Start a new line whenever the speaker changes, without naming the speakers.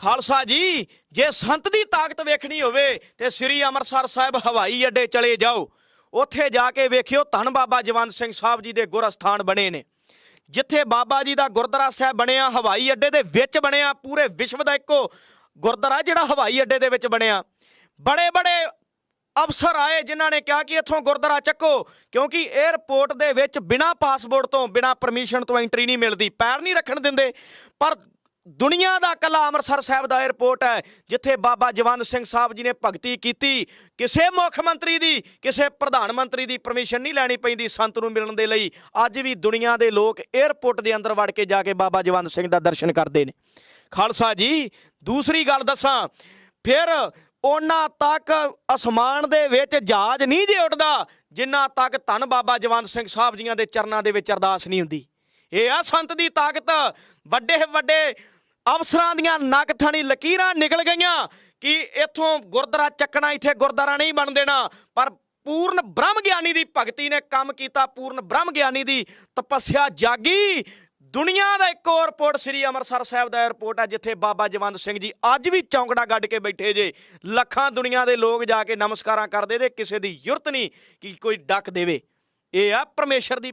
ਖਾਲਸਾ ਜੀ, ਜੇ ਸੰਤ ਦੀ ਤਾਕਤ ਵੇਖਣੀ ਹੋਵੇ ਤੇ ਸ੍ਰੀ ਅੰਮ੍ਰਿਤਸਰ ਸਾਹਿਬ ਹਵਾਈ ਅੱਡੇ ਚਲੇ ਜਾਓ। ਉੱਥੇ ਜਾ ਕੇ ਵੇਖਿਓ ਧੰਨ ਬਾਬਾ ਜਵੰਤ ਸਿੰਘ ਸਾਹਿਬ ਜੀ ਦੇ ਗੁਰਸਥਾਨ ਬਣੇ ਨੇ। ਜਿੱਥੇ ਬਾਬਾ ਜੀ ਦਾ ਗੁਰਦੁਆਰਾ ਸਾਹਿਬ ਬਣਿਆ, ਹਵਾਈ ਅੱਡੇ ਦੇ ਵਿੱਚ ਬਣਿਆ, ਪੂਰੇ ਵਿਸ਼ਵ ਦਾ ਇੱਕੋ ਗੁਰਦੁਆਰਾ ਜਿਹੜਾ ਹਵਾਈ ਅੱਡੇ ਦੇ ਵਿੱਚ ਬਣਿਆ। ਬੜੇ ਬੜੇ ਅਫਸਰ ਆਏ ਜਿਨ੍ਹਾਂ ਨੇ ਕਿਹਾ ਕਿ ਇੱਥੋਂ ਗੁਰਦੁਆਰਾ ਚੱਕੋ, ਕਿਉਂਕਿ 에ਅਰਪੋਰਟ ਦੇ ਵਿੱਚ ਬਿਨਾ ਪਾਸਪੋਰਟ ਤੋਂ, ਬਿਨਾ ਪਰਮਿਸ਼ਨ ਤੋਂ ਐਂਟਰੀ ਨਹੀਂ ਮਿਲਦੀ, ਪੈਰ ਨਹੀਂ ਰੱਖਣ ਦਿੰਦੇ। ਪਰ ਦੁਨੀਆ ਦਾ ਕੱਲਾ ਅੰਮ੍ਰਿਤਸਰ ਸਾਹਿਬ ਦਾ 에ਅਰਪੋਰਟ ਹੈ, ਜਿੱਥੇ ਬਾਬਾ ਜਵੰਦ ਸਿੰਘ ਸਾਹਿਬ ਜੀ ਨੇ ਭਗਤੀ ਕੀਤੀ। ਕਿਸੇ ਮੁੱਖ ਮੰਤਰੀ ਦੀ, ਕਿਸੇ ਪ੍ਰਧਾਨ ਮੰਤਰੀ ਦੀ ਪਰਮਿਸ਼ਨ ਨਹੀਂ ਲੈਣੀ ਪੈਂਦੀ ਸੰਤ ਨੂੰ ਮਿਲਣ ਦੇ ਲਈ। ਅੱਜ ਵੀ ਦੁਨੀਆ ਦੇ ਲੋਕ 에ਅਰਪੋਰਟ ਦੇ ਅੰਦਰ ਵੜ ਕੇ ਜਾ ਕੇ ਬਾਬਾ ਜਵੰਦ ਸਿੰਘ ਦਾ ਦਰਸ਼ਨ ਕਰਦੇ ਨੇ। ਖਾਲਸਾ ਜੀ, ਦੂਸਰੀ ਗੱਲ ਦੱਸਾਂ, ਫਿਰ ਉਹਨਾਂ ਤੱਕ ਅਸਮਾਨ ਦੇ ਵਿੱਚ ਜਹਾਜ਼ ਨਹੀਂ ਜੇ ਉੱਡਦਾ, ਜਿੰਨਾ ਤੱਕ ਧੰਨ ਬਾਬਾ ਜਵੰਤ ਸਿੰਘ ਸਾਹਿਬ ਜੀਆਂ ਦੇ ਚਰਨਾਂ ਦੇ ਵਿੱਚ ਅਰਦਾਸ ਨਹੀਂ ਹੁੰਦੀ। ਇਹ ਆ ਸੰਤ ਦੀ ਤਾਕਤ ਵੱਡੇ ਵੱਡੇ ਅਫਸਰਾਂ ਦੀਆਂ ਨੱਕ ਥਾਣੀ ਲਕੀਰਾਂ ਨਿਕਲ ਗਈਆਂ ਕਿ ਇੱਥੋਂ ਗੁਰਦੁਆਰਾ ਚੱਕਣਾ, ਇੱਥੇ ਗੁਰਦੁਆਰਾ ਨਹੀਂ ਬਣ ਦੇਣਾ। ਪਰ ਪੂਰਨ ਬ੍ਰਹਮ ਗਿਆਨੀ ਦੀ ਭਗਤੀ ਨੇ ਕੰਮ ਕੀਤਾ, ਪੂਰਨ ਬ੍ਰਹਮ ਗਿਆਨੀ ਦੀ ਤਪੱਸਿਆ ਜਾਗੀ। ਦੁਨੀਆ ਦਾ ਇੱਕ ਹੋਰ ਸ੍ਰੀ ਅੰਮ੍ਰਿਤਸਰ ਸਾਹਿਬ ਦਾ ਏਅਰਪੋਰਟ ਹੈ, ਜਿੱਥੇ ਬਾਬਾ ਜਵੰਤ ਸਿੰਘ ਜੀ ਅੱਜ ਵੀ ਚੌਂਕੜਾ ਗੱਡ ਕੇ ਬੈਠੇ ਜੇ। ਲੱਖਾਂ ਦੁਨੀਆ ਦੇ ਲੋਕ ਜਾ ਕੇ ਨਮਸਕਾਰਾਂ ਕਰਦੇ ਤੇ ਕਿਸੇ ਦੀ ਯੁਰਤ ਨਹੀਂ ਕਿ ਕੋਈ ਡੱਕ ਦੇਵੇ। ਇਹ ਆ ਪਰਮੇਸ਼ਰ ਦੀ